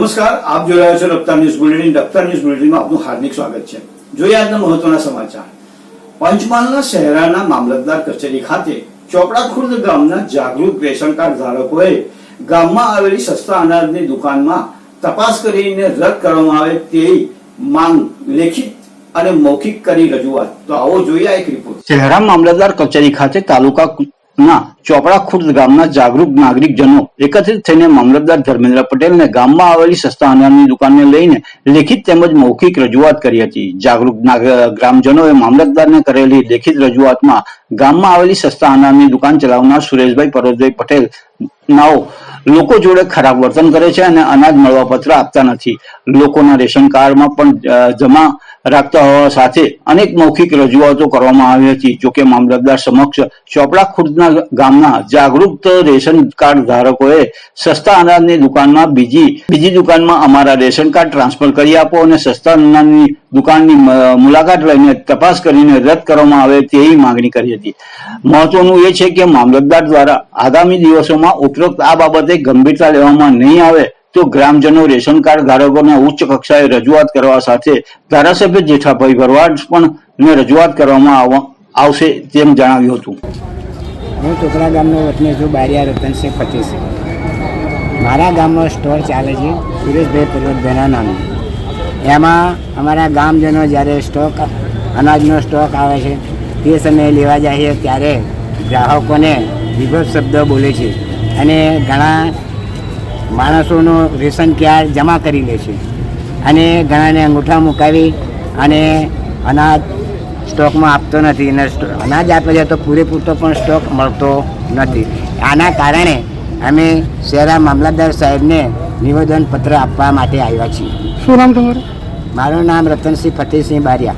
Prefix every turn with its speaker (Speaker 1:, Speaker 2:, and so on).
Speaker 1: નમસ્કાર, આપ જોઈ રહ્યા છો Raftaar news bulletin Raftaar news બુલેટિનમાં આપનું હાર્દિક સ્વાગત છે. જોઈએ આજના મહત્વના સમાચાર. પંચમહાલના શહેરાના મામલતદાર કચેરી ખાતે ચોપડા ખુર્દ ગામના જાગૃત રેશન કાર્ડ ધારકોએ ગામમાં આવેલી સસ્તા અનાજની દુકાનમાં તપાસ કરીને રદ કરવામાં આવે તેવી માંગ લેખિત અને મૌખિક કરી રજૂઆત. તો આવો જોઈએ એક રિપોર્ટ શહેરા મામલતદાર કચેરી ખાતે તાલુકાના ચોપડા ખુર્દ ગામના જાગૃત નાગરિકજનો. એકત્રિત થઈને મામલતદાર ધર્મેન્દ્ર પટેલને ગામમાં આવેલી સસ્તા અનાજની દુકાનને લઈને લેખિત તેમજ મૌખિક રજૂઆત કરી હતી. જાગૃત ગ્રામજનોએ મામલતદારને કરેલી લેખિત રજૂઆતમાં ગામમાં આવેલી સસ્તા અનાજની દુકાન ચલાવનાર સુરેશભાઈ પરોજભાઈ પટેલ નાઓ લોકો જોડે ખરાબ વર્તન કરે છે અને અનાજ મળવા પત્ર આપતા નથી. લોકોના રેશન કાર્ડમાં પણ જમા રાખતા હોવા સાથે અનેક મૌખિક રજૂઆતો કરવામાં આવી હતી. જોકે મામલતદાર સમક્ષ ચોપડા ખુર્દના ગામના જાગૃત રેશન કાર્ડ ધારકોએ સસ્તા અનાજની દુકાનમાં બીજી બીજી દુકાનમાં અમારા રેશન કાર્ડ ટ્રાન્સફર કરી આપો અને સસ્તા અનાજની દુકાનની મુલાકાત લઈને તપાસ કરીને રદ કરવામાં આવે તેવી માંગણી કરી હતી. મહત્વનું એ છે કે મામલતદાર દ્વારા આગામી દિવસોમાં ઉપરોક્ત આ બાબતે ગંભીરતા લેવામાં નહીં આવે તો ગ્રામજનો રેશન કાર્ડ ધારકોને ઉચ્ચ કક્ષાએ રજૂઆત કરવા સાથે ધારાસભ્ય જેઠાભાઈ ભરવાડ પણ રજૂઆત કરવામાં આવ- આવશે તેમ જણાવ્યું હતું.
Speaker 2: હું ટોકરા ગામનો વતની છું, બારિયા રતનસિંહ પચીસ. મારા ગામનો સ્ટોર ચાલે છે, સુરેશભાઈ પર્વતભાઈના નામે એમાં અમારા ગામજનો જ્યારે સ્ટોક, અનાજનો સ્ટોક આવે છે, તે સમયે લેવા જઈએ ત્યારે ગ્રાહકોને વિભત શબ્દ બોલે છે. અને ઘણા માણસોનું રેશન કાર્ડ જમા કરી લે છે. અને ઘણાને અંગૂઠા મુકાવી અને અનાજ સ્ટોકમાં આપતો નથી. અને અનાજ આપે છે તો પૂરેપૂરતો પણ સ્ટોક મળતો નથી. આના કારણે અમે શહેરા મામલતદાર સાહેબને નિવેદન પત્ર આપવા માટે આવ્યા છીએ.
Speaker 3: શું નામ તમારું?
Speaker 2: મારું નામ રતનસિંહ ફતેહસિંહ બારિયા.